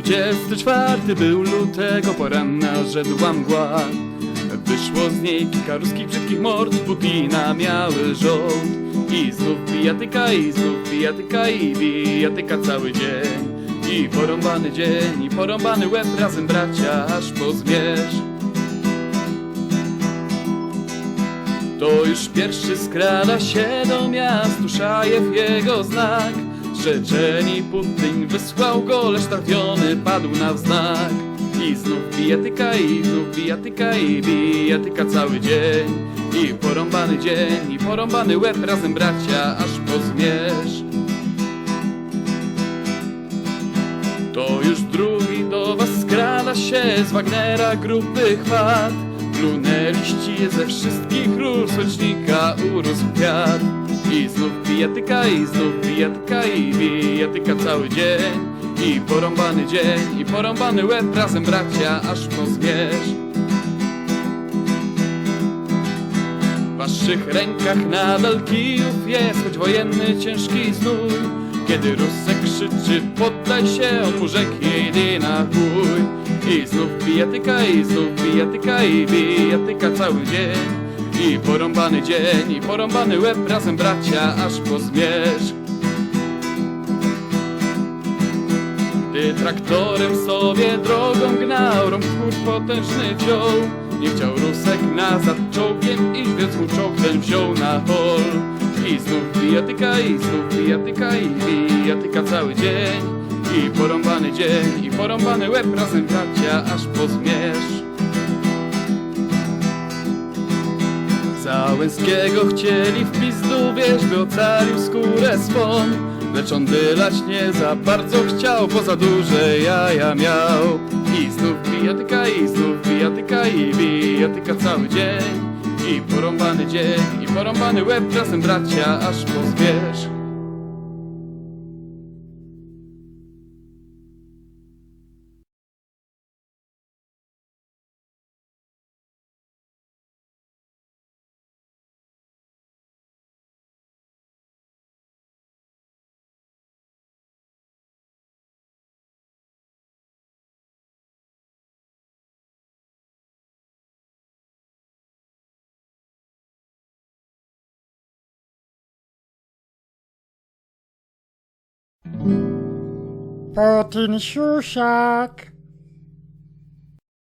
24 był lutego, poranna żedła mgła. Wyszło z niej kilka ruskich brzydkich mord, Putina miały rząd. I znów bijatyka, i znów bijatyka, i bijatyka cały dzień. I porąbany dzień, i porąbany łeb, razem bracia, aż po zmierzch. To już pierwszy skrada się do miast, Uszajew jego znak. Rzeczeni Putin wysłał go, lecz trafiony padł na wznak. I znów bijatyka, i znów bijatyka, i bijatyka cały dzień. I porąbany dzień, i porąbany łeb, razem bracia, aż po zmierzch. To już drugi do was skrada się z Wagnera grupy chwat. Plunęliście ze wszystkich ról, socznika urósł kwiat. Bijatyka, i znów bijatyka, i bijatyka cały dzień. I porąbany dzień, i porąbany łeb, razem bracia, aż po zmierzch. W waszych rękach nadal kijów jest, choć wojenny ciężki znój. Kiedy Rusek krzyczy, poddaj się, on mu rzeknie, idę na chuj. I znów bijatyka, i znów bijatyka, i bijatyka cały dzień. I porąbany dzień, i porąbany łeb, razem bracia, aż po zmierzch. Ty traktorem sobie drogą gnał, chór potężny wziął. Nie chciał Rusek nazad czołgiem i więc mu czołg ten wziął na hol. I znów bijatyka, i znów bijatyka, i bijatyka cały dzień. I porąbany dzień, i porąbany łeb, razem bracia, aż po zmierzch. Załęskiego chcieli w pizdu wieź, by ocalił skórę swą. Lecz on bylać nie za bardzo chciał, bo za duże jaja miał. I znów bijatyka, i znów bijatyka, i bijatyka cały dzień. I porąbany dzień, i porąbany łeb, czasem bracia, aż po Puttin' shoe shack.